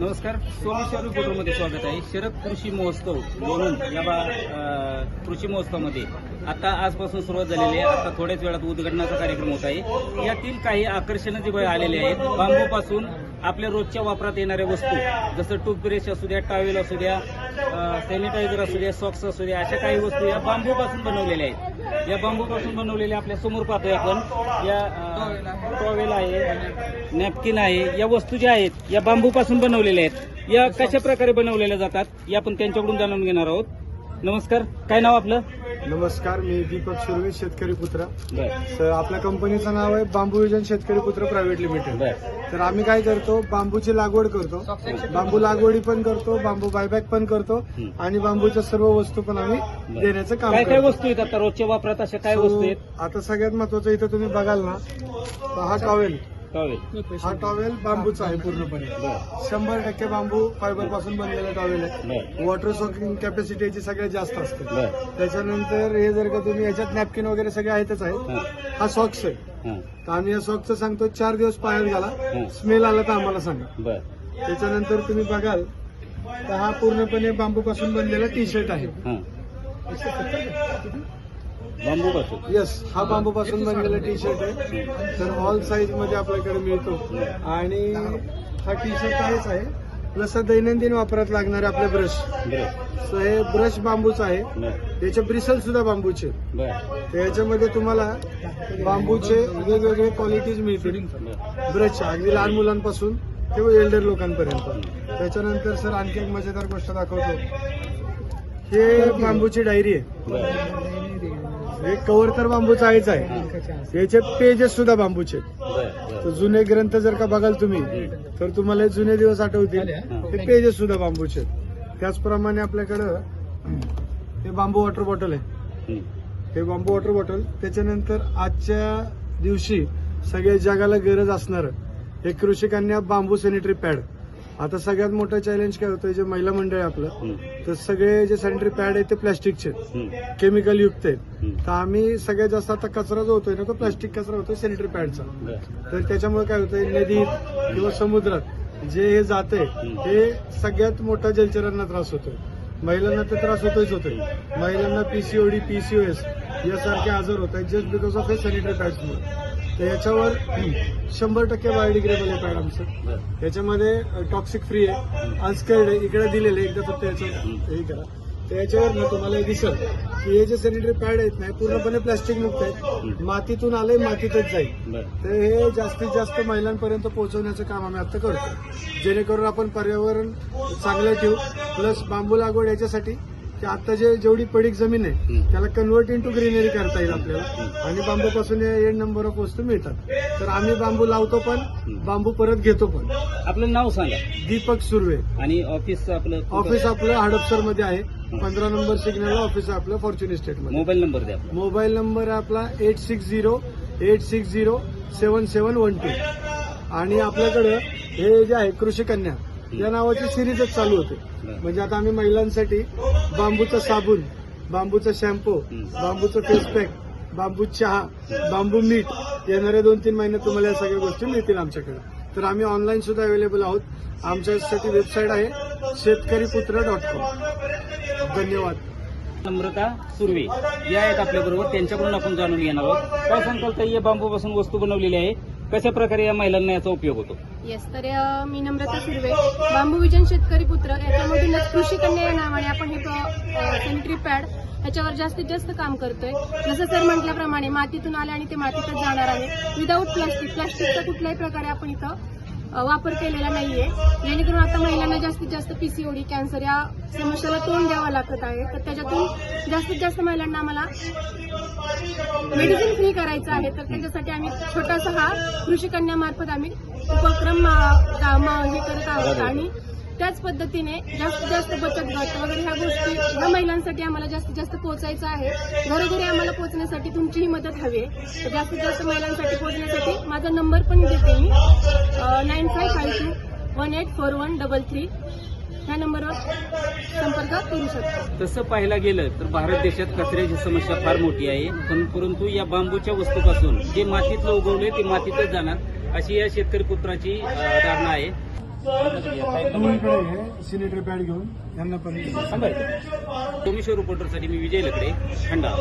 नमस्कार सोमेश्वर रिपोर्टरमध्ये स्वागत आहे. शरद कृषी महोत्सव म्हणून या बा कृषी महोत्सवामध्ये आता आजपासून सुरुवात झालेली आहे. आता थोड्याच वेळात उद्घाटनाचा कार्यक्रम होत आहे. यातील काही आकर्षणं जी आलेले आहेत बांबूपासून आपल्या रोजच्या वापरात येणाऱ्या वस्तू जसं टूथब्रश असू द्या टॉवेल असू द्या सॅनिटायझर असू द्या सॉक्स असू द्या अशा काही वस्तू या बांबूपासून बनवलेल्या आहेत. या बांबूपासून बनवलेल्या आपल्यासमोर पाहतोय आपण. या टॉवेल आहे नॅपकिन आहे या वस्तू ज्या आहेत या बांबूपासून बनवलेल्या आहेत. या कशा प्रकारे बनवलेल्या जातात या आपण त्यांच्याकडून जाणून घेणार आहोत. नमस्कार काय नाव आपलं? नमस्कार मी दीपक सुर्वे शेतकरी पुत्र. तर आपल्या कंपनीचं नाव आहे बांबू विजन शेतकरी पुत्र प्रायव्हेट लिमिटेड. तर आम्ही काय करतो बांबूची लागवड करतो. बांबू लागवडी पण करतो बांबू बायबॅक पण करतो. आणि बांबूच्या सर्व वस्तू पण आम्ही. देण्याचं काम काय काय वस्तू आहेत आता? रोजच्या वापरात अशा काय वस्तू आहेत? आता सगळ्यात महत्वाचं इथं तुम्ही बघाल ना हा टॉवेल. टॉवेल. हा टॉवेल बांबूचा आहे पूर्णपणे. शंभर टक्के बांबू फायबरपासून बनलेला टॉवेल आहे. वॉटर सॉकिंग कॅपॅसिटी याची सगळ्यात जास्त असते. त्याच्यानंतर हे जर का तुम्ही याच्यात नॅपकिन वगैरे सगळे आहेतच आहेत हां. सॉक्स आहे. तर आम्ही या सॉक्सचं सांगतो चार दिवस पायात घाला. हं. स्मेल आला तर आम्हाला सांगा. त्याच्यानंतर तुम्ही बघाल तर हा पूर्णपणे बांबूपासून बनलेला टी शर्ट आहे बांबूपासून येस हा बांबूपासून बनलेला टी शर्ट आहे. तर ऑल साईजमध्ये आपल्याकडे मिळतो. आणि हा टी शर्ट आहेच आहे. प्लस दैनंदिन वापरात लागणारे आपले ब्रश बर सो हे ब्रश बांबूचं आहे. बर. याचे ब्रिसल सुद्धा बांबूचे याच्यामध्ये तुम्हाला बांबूचे वेगवेगळे क्वालिटीज मिळतील. बर ब्रश अगदी लहान मुलांपासून ते एल्डर लोकांपर्यंत. त्याच्यानंतर सर आणखी एक मजेदार गोष्ट दाखवतो. हे बांबूची डायरी आहे. हे कव्हर तर बांबूचं आहेच आहे. याचे पेजेस सुद्धा बांबूचे तर जुने ग्रंथ जर का बघाल तुम्ही तर तुम्हाला हे जुने दिवस आठवतील. ते पेजेस सुद्धा बांबूचे आहेत. त्याचप्रमाणे आपल्याकडं हे बांबू वॉटर बॉटल आहे. हं. बांबू वॉटर बॉटल त्याच्यानंतर आजच्या दिवशी सगळ्या जगाला गरज असणार हे कृषी कन्या बांबू सॅनिटरी पॅड आता सगळ्यात मोठं चॅलेंज काय होतं जे महिला मंडळ आहे आपलं. तर सगळे जे सॅनिटरी पॅड आहेत ते प्लॅस्टिकचे आहेत. केमिकल युक्त आहेत. तर आम्ही सगळ्यात जास्त आता कचरा जो होतोय ना तो प्लॅस्टिक कचरा होतोय सॅनिटरी पॅडचा तर त्याच्यामुळे काय होतंय नदीत किंवा समुद्रात जे हे जाते हे सगळ्यात मोठा जलचरांना त्रास होतोय महिलांना तर त्रास होतोच होतोय. महिलांना पीसीओडी पीसीओएस यासारखे आजार होत आहेत जस्ट बिकॉज ऑफ हे सॅनिटरी पॅड्समुळे तर याच्यावर शंभर टक्के बायोडिग्रेबल आहे पॅड आमचं याच्यामध्ये टॉक्सिक फ्री आहे. अनस्केल्ड आहे इकडे दिलेलं आहे एकदा फक्त याचं हे करा. तर याच्यावर ना तुम्हाला दिसल की हे जे सॅनिटरी पॅड आहेत ना पूर्णपणे प्लॅस्टिक मुक्त आहेत. मातीतून आलंय मातीतच जाईल. तर हे जास्तीत जास्त महिलांपर्यंत पोहोचवण्याचं काम आम्ही आता करतो जेणेकरून आपण पर्यावरण चांगलं ठेवू प्लस बांबू लागवड याच्यासाठी की आता जे जेवढी पडीक जमीन आहे. त्याला कन्व्हर्ट इंटू ग्रीनरी करता येईल आपल्याला. आणि बांबूपासून एड नंबर ऑफ वस्तू मिळतात. तर आम्ही बांबू लावतो पण बांबू परत घेतो पण. आपलं नाव सांगा. दीपक सुर्वे. आणि ऑफिस आपलं ऑफिस आपलं हडपसरमध्ये आहे पंधरा नंबर सिग्नल ऑफिस आपलं फॉर्च्युन इस्टेटमध्ये. मोबाईल नंबर द्या मोबाईल नंबर आहे आपला eight six zero eight six zero seven seven one two आणि आपल्याकडं हे जे आहे कृषी कन्या. या नावाची सिरीजच चालू होते. म्हणजे आता आम्ही महिलांसाठी बांबूचा साबण बांबूचा शॅम्पू बांबूचं फेसपॅक बांबू चहा बांबू मीठ येणाऱ्या दोन तीन महिन्यात तुम्हाला या सगळ्या गोष्टी मिळतील आमच्याकडे. तर आम्ही ऑनलाईन सुद्धा अवेलेबल आहोत. आमच्यासाठी वेबसाईट आहे शेतकरी पुत्र डॉट कॉम धन्यवाद. नम्रता सुर्वे या आहेत आपल्याबरोबर. त्यांच्याकडून आपण जाणून घेणार आहोत. काय सांगताल ताई या बांबूपासून वस्तू बनवलेली आहे? कशा प्रकारे या महिलांना याचा उपयोग होतो? येस तर मी नम्रता सुर्वे बांबू विजन शेतकरी पुत्र याच्यामधूनच कृषी कन्या या नावाने आपण हे सेंट्री पॅड ह्याच्यावर जास्तीत जास्त काम करतोय. जसं सर म्हटल्याप्रमाणे मातीतून आले आणि ते मातीतच जाणार आहे. विदाऊट प्लास्टिक प्लास्टिकचा कुठल्याही प्रकारे आपण इथं वापर केलेला नाहीये. जेणेकरून आता महिलांना जास्तीत जास्त पीसीओडी कॅन्सर या समस्याला तोंड द्यावं लागत आहे. तर त्याच्यातून जास्तीत जास्त महिलांना आम्हाला मेडिसिन फ्री करायचं आहे. तर त्याच्यासाठी आम्ही छोटासा हा कृषी कन्यामार्फत आम्ही उपक्रम हे करत आहोत. आणि त्याच पद्धतीने जास्तीत जास्त बचत गट वगैरे ह्या गोष्टी ह्या महिलांसाठी आम्हाला जास्तीत जास्त पोहोचायचं आहे. घरोघरी आम्हाला पोहोचण्यासाठी तुमचीही मदत हवी आहे. तर जास्तीत जास्त महिलांसाठी पोहोचण्यासाठी माझा नंबर पण देते मी. Nine five five two one eight four one double three ह्या नंबरवर संपर्क करू शकतो. तसं पाहायला गेलं तर भारत देशात कचऱ्याची समस्या फार मोठी आहे. पण परंतु या बांबूच्या वस्तूपासून जे मातीतलं उगवले ते मातीतच जाणार अशी या शेतकरी पुत्राची धारणा आहे. तू इकडे सिनेटरी पॅड घेऊन यांना पण तुम्ही शो रिपोर्टरसाठी मी विजय लकडे खंडा